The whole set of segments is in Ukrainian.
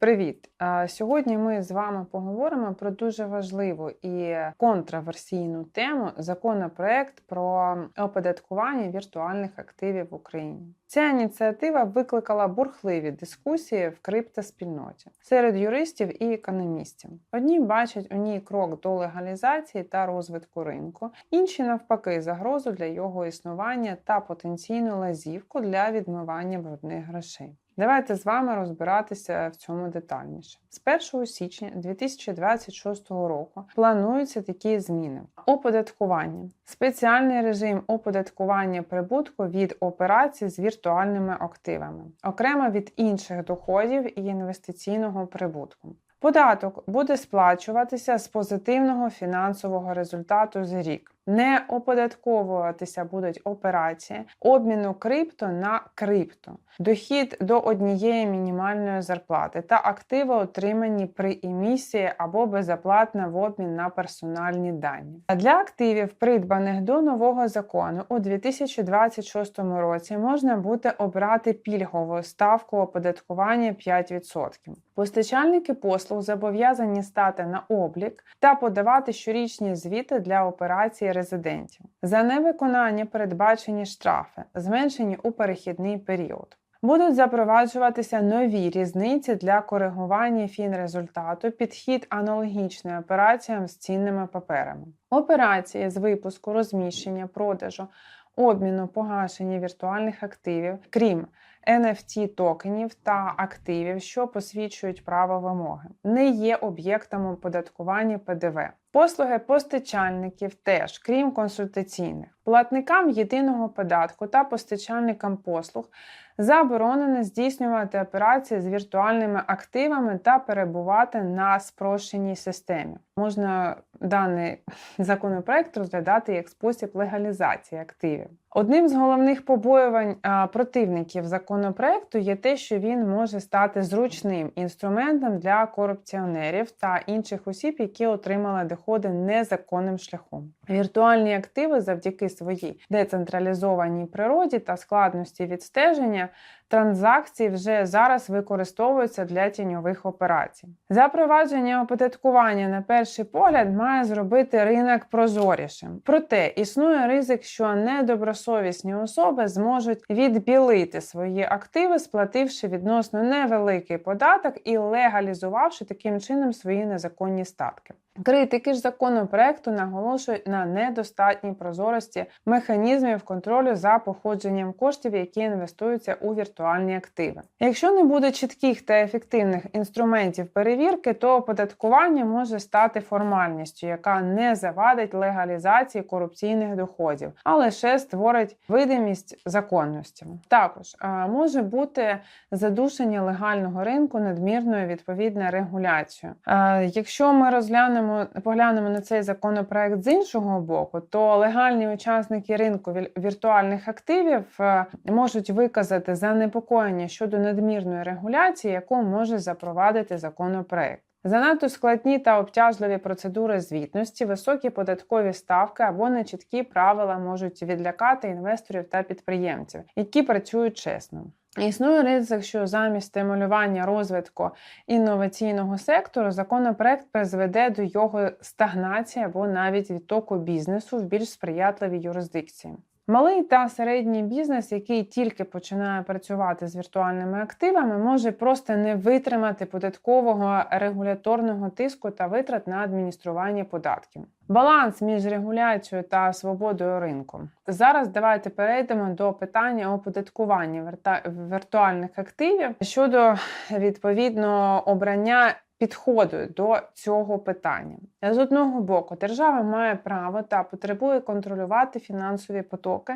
Привіт! Сьогодні ми з вами поговоримо про дуже важливу і контраверсійну тему законопроект про оподаткування віртуальних активів в Україні. Ця ініціатива викликала бурхливі дискусії в криптоспільноті серед юристів і економістів. Одні бачать у ній крок до легалізації та розвитку ринку, інші навпаки загрозу для його існування та потенційну лазівку для відмивання брудних грошей. Давайте з вами розбиратися в цьому детальніше. З 1 січня 2026 року плануються такі зміни: оподаткування, спеціальний режим оподаткування прибутку від операцій з віртуальними активами, окремо від інших доходів і інвестиційного прибутку. Податок буде сплачуватися з позитивного фінансового результату за рік. Не оподатковуватися будуть операції обміну крипто на крипто, дохід до однієї мінімальної зарплати та активи, отримані при емісії або безоплатна в обмін на персональні дані. А для активів, придбаних до нового закону у 2026 році, можна буде обрати пільгову ставку оподаткування 5%. Постачальники послуг зобов'язані стати на облік та подавати щорічні звіти для операцій резидентів. За невиконання передбачені штрафи, зменшені у перехідний період. Будуть запроваджуватися нові різниці для коригування фінрезультату, підхід аналогічний операціям з цінними паперами. Операції з випуску, розміщення, продажу, обміну, погашення віртуальних активів, крім NFT токенів та активів, що посвідчують право вимоги, не є об'єктом оподаткування ПДВ. Послуги постачальників теж, крім консультаційних, платникам єдиного податку та постачальникам послуг заборонено здійснювати операції з віртуальними активами та перебувати на спрощеній системі. Можна даний законопроект розглядати як спосіб легалізації активів. Одним з головних побоювань противників законопроекту є те, що він може стати зручним інструментом для корупціонерів та інших осіб, які отримали доходи незаконним шляхом. Віртуальні активи завдяки своїй децентралізованій природі та складності відстеження транзакції вже зараз використовуються для тіньових операцій. Запровадження оподаткування на перший погляд має зробити ринок прозорішим. Проте існує ризик, що недобросовісні особи зможуть відбілити свої активи, сплативши відносно невеликий податок і легалізувавши таким чином свої незаконні статки. Критики ж законопроекту наголошують на недостатній прозорості механізмів контролю за походженням коштів, які інвестуються у віртуальні активи. Якщо не буде чітких та ефективних інструментів перевірки, то оподаткування може стати формальністю, яка не завадить легалізації корупційних доходів, а лише створить видимість законності. Також може бути задушення легального ринку надмірною відповідною регуляцією. Якщо ми розглянемо поглянемо, поглянемо на цей законопроект з іншого боку, то легальні учасники ринку віртуальних активів е, можуть виказати занепокоєння щодо надмірної регуляції, яку може запровадити законопроект. Занадто складні та обтяжливі процедури звітності, високі податкові ставки або нечіткі правила можуть відлякати інвесторів та підприємців, які працюють чесно. Існує ризик, що замість стимулювання розвитку інноваційного сектору законопроект призведе до його стагнації або навіть відтоку бізнесу в більш сприятливій юрисдикції. Малий та середній бізнес, який тільки починає працювати з віртуальними активами, може просто не витримати податкового регуляторного тиску та витрат на адміністрування податків. Баланс між регуляцією та свободою ринку. Зараз давайте перейдемо до питання оподаткування віртуальних активів щодо відповідно обрання підходу до цього питання. З одного боку, держава має право та потребує контролювати фінансові потоки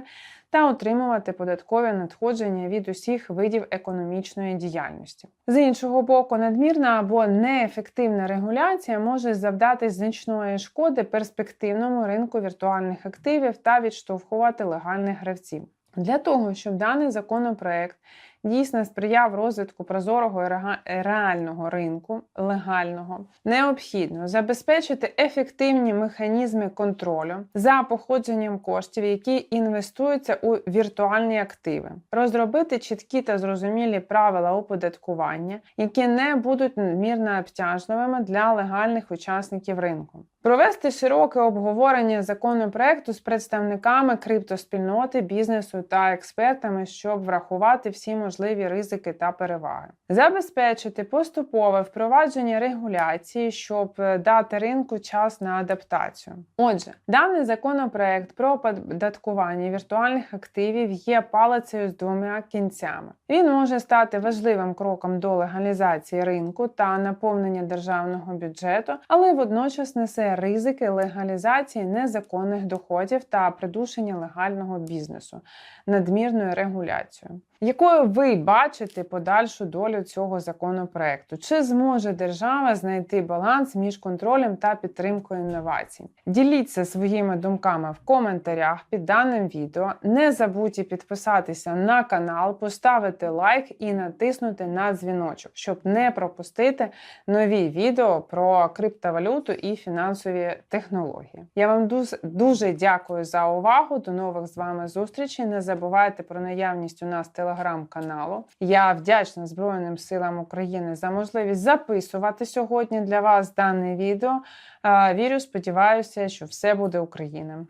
та отримувати податкові надходження від усіх видів економічної діяльності. З іншого боку, надмірна або неефективна регуляція може завдати значної шкоди перспективному ринку віртуальних активів та відштовхувати легальних гравців. Для того, щоб даний законопроект дійсно сприяв розвитку прозорого і реального ринку, легального, необхідно забезпечити ефективні механізми контролю за походженням коштів, які інвестуються у віртуальні активи, розробити чіткі та зрозумілі правила оподаткування, які не будуть надмірно обтяжливими для легальних учасників ринку. Провести широке обговорення законопроекту з представниками криптоспільноти, бізнесу та експертами, щоб врахувати всі можливі ризики та переваги, забезпечити поступове впровадження регуляції, щоб е, дати ринку час на адаптацію. Отже, даний законопроект про оподаткування віртуальних активів є палицею з двома кінцями. Він може стати важливим кроком до легалізації ринку та наповнення державного бюджету, але водночас несе ризики легалізації незаконних доходів та придушення легального бізнесу надмірною регуляцією. Якою ви бачите подальшу долю цього законопроекту? Чи зможе держава знайти баланс між контролем та підтримкою інновацій? Діліться своїми думками в коментарях під даним відео. Не забудьте підписатися на канал, поставити лайк і натиснути на дзвіночок, щоб не пропустити нові відео про криптовалюту і фінансові технології. Я вам дуже, дуже дякую за увагу. До нових з вами зустрічей. Не забувайте про наявність у нас телеграм-каналу. Я вдячна Збройним силам України за можливість записувати сьогодні для вас дане відео. Е, Вірю, сподіваюся, що все буде Україна.